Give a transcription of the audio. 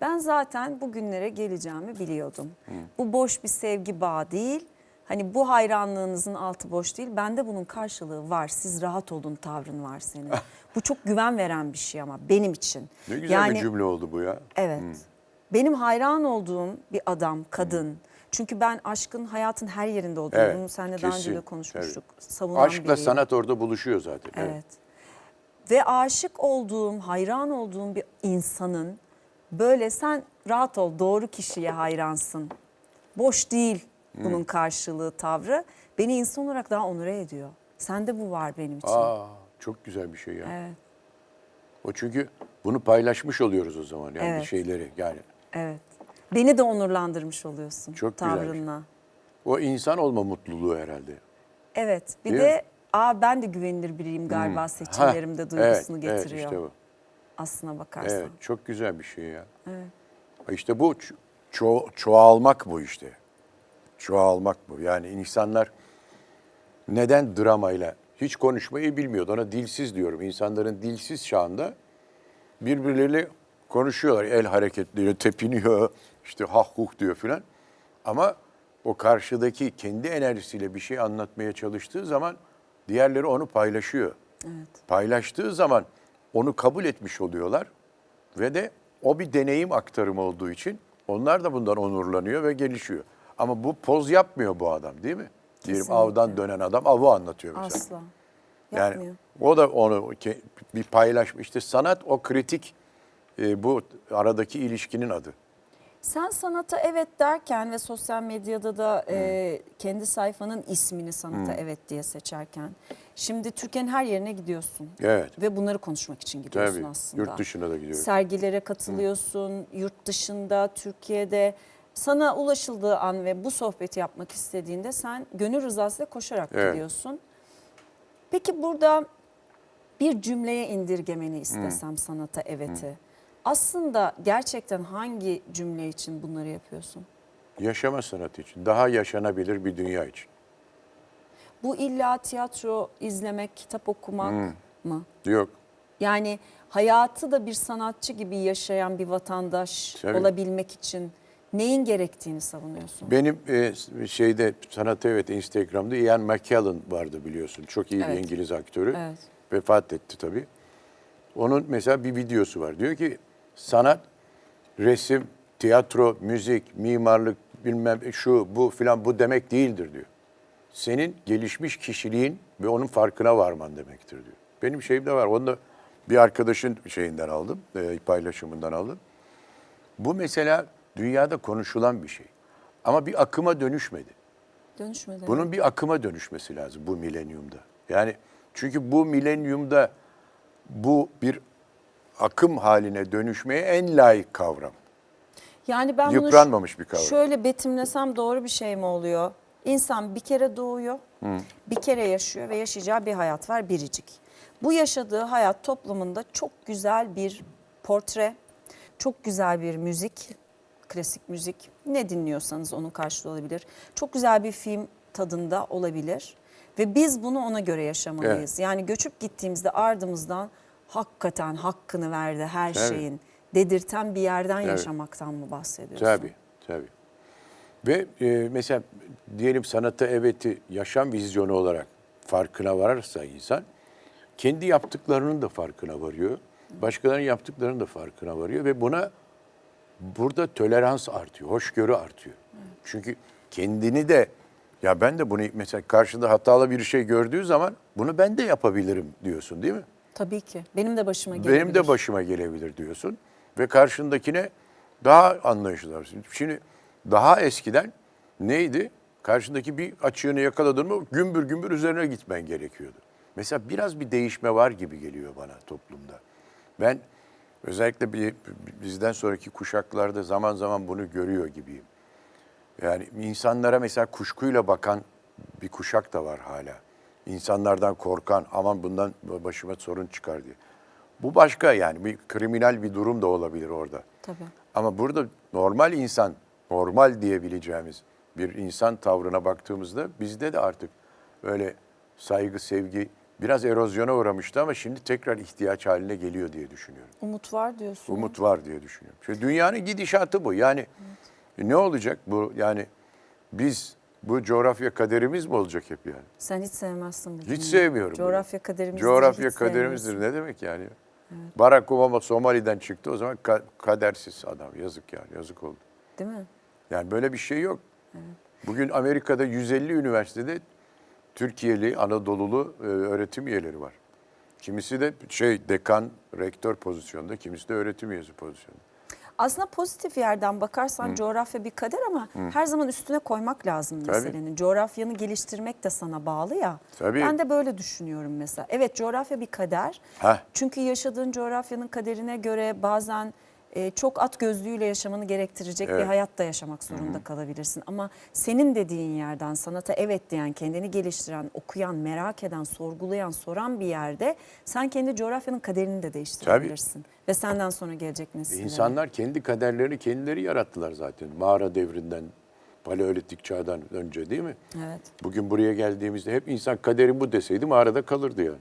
Ben zaten bugünlere geleceğimi biliyordum. Bu boş bir sevgi bağı değil. Hani bu hayranlığınızın altı boş değil. Bende bunun karşılığı var. Siz rahat olun tavrın var senin. bu çok güven veren bir şey ama benim için. Ne güzel bir cümle oldu bu ya. Evet. Benim hayran olduğum bir adam, kadın. Çünkü ben aşkın hayatın her yerinde olduğunu Evet, bunu seninle daha önce kesin, de konuşmuştuk. evet. Savunan Aşkla biriyim. sanat orada buluşuyor zaten. Evet. Ve aşık olduğum, hayran olduğum bir insanın böyle sen rahat ol, doğru kişiye hayransın. Boş değil bunun karşılığı, tavrı. Beni insan olarak daha onure ediyor. Sende bu var benim için. Aa, çok güzel bir şey ya. Evet, O çünkü bunu paylaşmış oluyoruz o zaman yani Evet. şeyleri yani. evet. Beni de onurlandırmış oluyorsun Çok güzel tavrınla. O insan olma mutluluğu herhalde. Evet. Bir Değil de mi? aa ben de güvenilir biriyim galiba seçimlerimde duygusunu evet, getiriyor. Evet işte bu. Aslına bakarsan. Evet çok güzel bir şey ya. Evet. İşte bu ço- ço- çoğalmak bu işte. Çoğalmak bu. Yani insanlar neden dramayla hiç konuşmayı bilmiyordu. Ona dilsiz diyorum. İnsanların dilsiz çağında birbirleriyle konuşuyorlar. El hareketleriyle tepiniyor. işte hah huh diyor filan. Ama o karşıdaki kendi enerjisiyle bir şey anlatmaya çalıştığı zaman diğerleri onu paylaşıyor. Evet. Paylaştığı zaman onu kabul etmiş oluyorlar ve de o bir deneyim aktarımı olduğu için onlar da bundan onurlanıyor ve gelişiyor. Ama bu poz yapmıyor bu adam değil mi? Diyelim Kesinlikle. avdan dönen adam avı anlatıyor mesela. Asla. Yani Yapmıyor. o da onu bir paylaşma. İşte sanat o kritik e, bu aradaki ilişkinin adı. Sen sanata evet derken ve sosyal medyada da e, kendi sayfanın ismini sanata evet diye seçerken şimdi Türkiye'nin her yerine gidiyorsun. Evet. Ve bunları konuşmak için gidiyorsun Tabii. aslında. Yurt dışına da gidiyorum. Sergilere katılıyorsun, yurt dışında, Türkiye'de. Sana ulaşıldığı an ve bu sohbeti yapmak istediğinde sen gönül rızasıyla koşarak Evet. gidiyorsun. Peki burada bir cümleye indirgemeni istesem sanata evet'i. Aslında gerçekten hangi cümle için bunları yapıyorsun? Yaşama sanatı için. Daha yaşanabilir bir dünya için. Bu illa tiyatro izlemek, kitap okumak mı? Yok. Yani hayatı da bir sanatçı gibi yaşayan bir vatandaş Tabii. olabilmek için neyin gerektiğini savunuyorsun? Benim e, şeyde sanat evet Instagram'da Ian McKellen vardı biliyorsun. Çok iyi bir Evet. İngiliz aktörü. Evet. Vefat etti tabii. Onun mesela bir videosu var. Diyor ki sanat, resim, tiyatro, müzik, mimarlık bilmem şu bu filan bu demek değildir diyor. Senin gelişmiş kişiliğin ve onun farkına varman demektir diyor. Benim şeyim de var. Onu da bir arkadaşın şeyinden aldım, e, paylaşımından aldım. Bu mesela dünyada konuşulan bir şey. Ama bir akıma dönüşmedi. Dönüşmedi. Bunun bir akıma dönüşmesi lazım bu milenyumda. Yani çünkü bu milenyumda bu bir akım haline dönüşmeye en layık kavram. Yani ben bunu Yıpranmamış bir kavram. şöyle betimlesem doğru bir şey mi oluyor? İnsan bir kere doğuyor, bir kere yaşıyor ve yaşayacağı bir hayat var biricik. Bu yaşadığı hayat toplumunda çok güzel bir portre, çok güzel bir müzik, klasik müzik. Ne dinliyorsanız onun karşılığı olabilir. Çok güzel bir film tadında olabilir. Ve biz bunu ona göre yaşamalıyız. Yani göçüp gittiğimizde ardımızdan hakikaten hakkını verdi her Tabii. şeyin dedirten bir yerden Evet. yaşamaktan mı bahsediyorsun? Tabii, tabii. Ve e, mesela diyelim sanata evet'i yaşam vizyonu olarak farkına varırsa insan, kendi yaptıklarının da farkına varıyor. Başkalarının yaptıklarının da farkına varıyor ve buna burada tolerans artıyor, hoşgörü artıyor. Çünkü kendini de ya ben de bunu mesela karşında hatalı bir şey gördüğü zaman bunu ben de yapabilirim diyorsun değil mi? Tabii ki. Benim de başıma gelebilir. Benim de başıma gelebilir diyorsun ve karşındakine daha anlayışlı davranıyorsun. Şimdi daha eskiden neydi? Karşındaki bir açığını yakaladın mı gümbür gümbür üzerine gitmen gerekiyordu. Mesela biraz bir değişme var gibi geliyor bana toplumda. Ben özellikle bir, bizden sonraki kuşaklarda zaman zaman bunu görüyor gibiyim. Yani insanlara mesela kuşkuyla bakan bir kuşak da var hala. İnsanlardan korkan, aman bundan başıma sorun çıkar diye. Bu başka yani bir kriminal bir durum da olabilir orada. Tabii. Ama burada normal insan, normal diyebileceğimiz bir insan tavrına baktığımızda bizde de artık öyle saygı, sevgi biraz erozyona uğramıştı ama şimdi tekrar ihtiyaç haline geliyor diye düşünüyorum. Umut var diyorsun. Umut var diye düşünüyorum. Şimdi dünyanın gidişatı bu. Yani ne olacak bu? Yani biz bu coğrafya kaderimiz mi olacak hep yani? Sen hiç sevmezsin bu Hiç sevmiyorum. bunu. Coğrafya kaderimizdir. Coğrafya kaderimizdir. Ne demek yani? Barack Obama Somali'den çıktı. O zaman ka- kadersiz adam. Yazık yani. Yazık oldu. Değil mi? Yani böyle bir şey yok. Bugün Amerika'da 150 üniversitede Türkiye'li, Anadolulu e, öğretim üyeleri var. Kimisi de şey dekan, rektör pozisyonda, kimisi de öğretim üyesi pozisyonda. Aslında pozitif yerden bakarsan coğrafya bir kader ama her zaman üstüne koymak lazım meselenin. Coğrafyanı geliştirmek de sana bağlı ya. Tabii. Ben de böyle düşünüyorum mesela. Evet coğrafya bir kader. Heh. Çünkü yaşadığın coğrafyanın kaderine göre bazen e, çok at gözlüğüyle yaşamanı gerektirecek bir Evet. hayat da yaşamak zorunda kalabilirsin. Ama senin dediğin yerden sanata evet diyen, kendini geliştiren, okuyan, merak eden, sorgulayan, soran bir yerde sen kendi coğrafyanın kaderini de değiştirebilirsin. Ve senden sonra gelecek nesillere. İnsanlar kendi kaderlerini kendileri yarattılar zaten. Mağara devrinden, paleolitik çağdan önce değil mi? Evet. Bugün buraya geldiğimizde hep insan kaderim bu deseydi mağarada kalırdı yani.